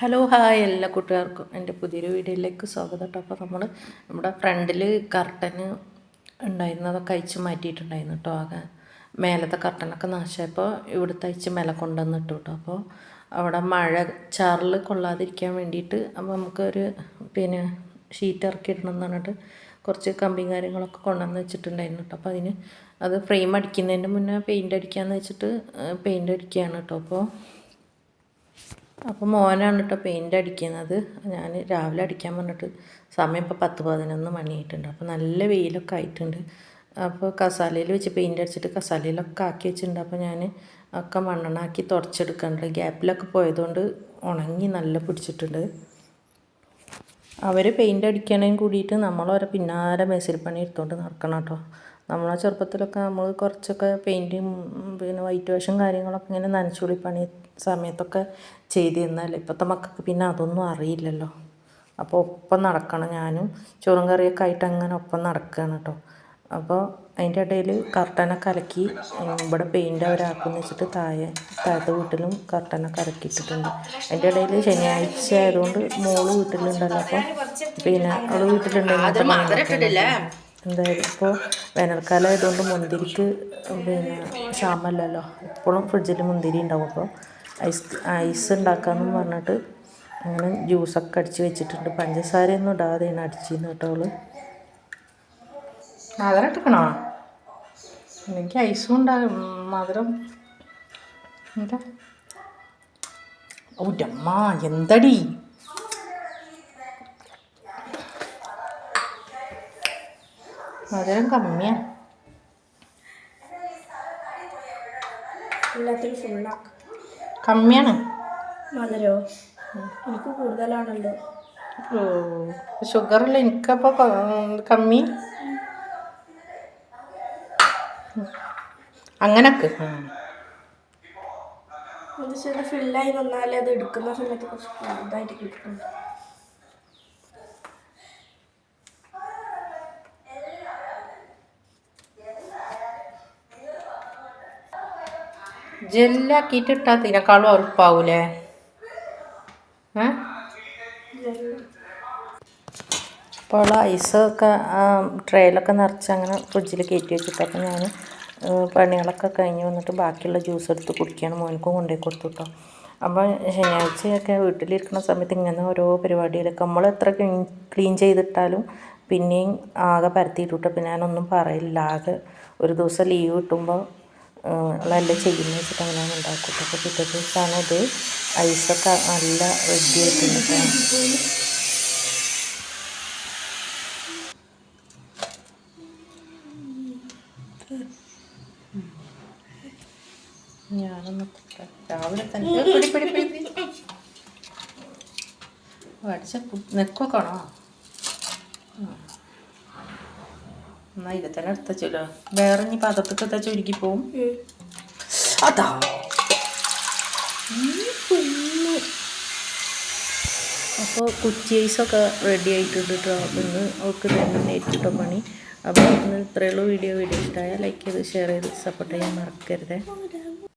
Hello hi എല്ലാ കൂട്ടുകാർക്കും. എന്റെ പുതിയൊരു വീഡിയോയിലേക്ക് സ്വാഗതം കേട്ടോ. അപ്പോൾ നമ്മൾ നമ്മുടെ ഫ്രണ്ടിൽ കർട്ടന് ഉണ്ടായിരുന്നു. അതൊക്കെ അയച്ച് മാറ്റിയിട്ടുണ്ടായിരുന്നു കേട്ടോ ആകെ. മേലത്തെ കർട്ടനൊക്കെ നാശമായപ്പോൾ ഇവിടുത്തെ അയച്ച് മേലെ കൊണ്ടുവന്നിട്ടു കേട്ടോ. അപ്പോൾ അവിടെ മഴ ചാറിൽ കൊള്ളാതിരിക്കാൻ വേണ്ടിയിട്ട് അപ്പോൾ നമുക്കൊരു പിന്നെ ഷീറ്റ് ഇറക്കി ഇടണം എന്ന് പറഞ്ഞിട്ട് കുറച്ച് കമ്പിയും കാര്യങ്ങളൊക്കെ കൊണ്ടുവന്ന് വെച്ചിട്ടുണ്ടായിരുന്നു കേട്ടോ. അപ്പോൾ അതിന് അത് ഫ്രെയിം അടിക്കുന്നതിന്റെ മുന്നേ പെയിന്റ് അടിക്കാമെന്ന് വെച്ചിട്ട് പെയിന്റ് അടിക്കുകയാണ് കേട്ടോ. അപ്പോൾ അപ്പോൾ മോനാണ് കേട്ടോ പെയിന്റ് അടിക്കുന്നത്. ഞാൻ രാവിലെ അടിക്കാൻ പറഞ്ഞിട്ട് സമയം ഇപ്പോൾ പത്ത് പതിനൊന്ന് മണിയായിട്ടുണ്ട്. അപ്പോൾ നല്ല വെയിലൊക്കെ ആയിട്ടുണ്ട്. അപ്പോൾ കസാലയിൽ വെച്ച് പെയിന്റ് അടിച്ചിട്ട് കസാലയിലൊക്കെ ആക്കി വെച്ചിട്ടുണ്ട്. അപ്പോൾ ഞാൻ ഒക്കെ മണ്ണെണ്ണാക്കി തുടച്ചെടുക്കണ്ട് ഗ്യാപ്പിലൊക്കെ പോയതുകൊണ്ട് ഉണങ്ങി നല്ല പിടിച്ചിട്ടുണ്ട്. അവർ പെയിന്റ് അടിക്കണേയും കൂടിയിട്ട് നമ്മളവരെ പിന്നാലെ മേശരിപ്പണി എടുത്തുകൊണ്ട് നടക്കണം കേട്ടോ നമ്മളെ ചെറുപ്പത്തിലൊക്കെ നമ്മൾ കുറച്ചൊക്കെ പെയിന്റും പിന്നെ വൈറ്റ് വാഷും കാര്യങ്ങളൊക്കെ ഇങ്ങനെ നനച്ചുള്ളി പണി സമയത്തൊക്കെ ചെയ്തിരുന്നാൽ ഇപ്പോഴത്തെ മക്കൾക്ക് പിന്നെ അതൊന്നും അറിയില്ലല്ലോ. അപ്പോൾ ഒപ്പം നടക്കണം ഞാനും. ചോറും കറിയൊക്കെ ആയിട്ട് അങ്ങനെ ഒപ്പം നടക്കുകയാണ് കേട്ടോ അപ്പോൾ അതിന്റെ ഇടയിൽ കർട്ടനൊക്കെ അലക്കി ഇവിടെ പെയിന്റ് അവരാക്കുമെന്ന് വെച്ചിട്ട് താഴെ താഴത്തെ വീട്ടിലും കർട്ടനൊക്കെ അലക്കിയിട്ടിട്ടുണ്ട്. അതിന്റെ ഇടയിൽ ശനിയാഴ്ച ആയതുകൊണ്ട് മോൾ വീട്ടിലുണ്ടല്ലോ. അപ്പോൾ പിന്നെ അവൾ വീട്ടിലുണ്ടെങ്കിൽ എന്തായാലും ഇപ്പോൾ വേനൽക്കാലം ആയതുകൊണ്ട് മുന്തിരിക്ക് പിന്നെ ക്ഷാമല്ലല്ലോ എപ്പോഴും ഫ്രിഡ്ജിൽ മുന്തിരി ഉണ്ടാവും. അപ്പോൾ ഐസ് ഐസ് ഉണ്ടാക്കാമെന്നും പറഞ്ഞിട്ട് അങ്ങനെ ജ്യൂസൊക്കെ അടിച്ച് വെച്ചിട്ടുണ്ട്. പഞ്ചസാരയൊന്നും ഇടാതെയാണ് അടിച്ചിരുന്നു കേട്ടോ മധുരം ഇട്ടിക്കണോ? എനിക്ക് ഐസും ഉണ്ടാകും മധുരം എന്താ? ഊറ്റമ്മ എന്തടി? മധുരം കമ്മിയാണ് എല്ലാത്തിലും ഫുള്ളാക്കാം കമ്മിയാണ്. മധുരോ? എനിക്ക് കൂടുതലാണല്ലോ. ഷുഗറിൽ എനിക്കപ്പോൾ കമ്മി. അങ്ങനൊക്കെ. ഫില്ലായി വന്നാലേ അത് എടുക്കുന്ന സമയത്ത് കുറച്ച് കൂടുതലായിട്ട് കിട്ടും ജെല്ലാക്കിയിട്ട് ഇട്ടാൽ ഏ? അപ്പോൾ ഐസൊക്കെ ട്രെയിലൊക്കെ നിറച്ച് അങ്ങനെ ഫ്രിഡ്ജിൽ കയറ്റി വെച്ചിട്ട് അപ്പം ഞാൻ പണികളൊക്കെ കഴിഞ്ഞ് വന്നിട്ട് ബാക്കിയുള്ള ജ്യൂസ് എടുത്ത് കുടിക്കുകയാണ് മോനക്കും കൊണ്ടുപോയി കൊടുത്തു കേട്ടോ അപ്പോൾ ശനിയാഴ്ചയൊക്കെ വീട്ടിലിരിക്കുന്ന സമയത്ത് ഇങ്ങനെ ഓരോ പരിപാടികളൊക്കെ നമ്മൾ എത്ര ക്ലീൻ ചെയ്തിട്ടാലും പിന്നെയും ആകെ പരത്തിയിട്ട് പിന്നെ ഞാനൊന്നും പറയില്ല ആകെ ഒരു ദിവസം ലീവ് കിട്ടുമ്പോൾ ഉള്ളതെല്ലാം ചെയ്യുന്നത് വെച്ചിട്ട് അങ്ങനെ ഉണ്ടാക്കും. അപ്പോൾ പിറ്റേ ദിവസമാണ് ഇത് ഐസൊക്കെ നല്ല റെഡി കേട്ടോ. ഞാനൊന്ന് രാവിലെ തന്നെ. പിടി എന്നാ ഇത് തന്നെ എടുത്തല്ലോ വേറെ ഇനി പാത്രത്തൊക്കെ എത്താ ചുരുക്കി പോവും. അതാ. അപ്പോൾ കുച്ചി ഐസൊക്കെ റെഡി ആയിട്ടുണ്ട് കേട്ടോ ഇന്ന് അവർക്ക് തന്നെ നേരിട്ടോ പണി. അപ്പോൾ ഇന്ന് ഇത്രയുള്ളൂ വീഡിയോ വീഡിയോ ഇഷ്ടമായാൽ ലൈക്ക് ചെയ്ത് ഷെയർ ചെയ്ത് സപ്പോർട്ട് ചെയ്യാൻ മറക്കരുതേ.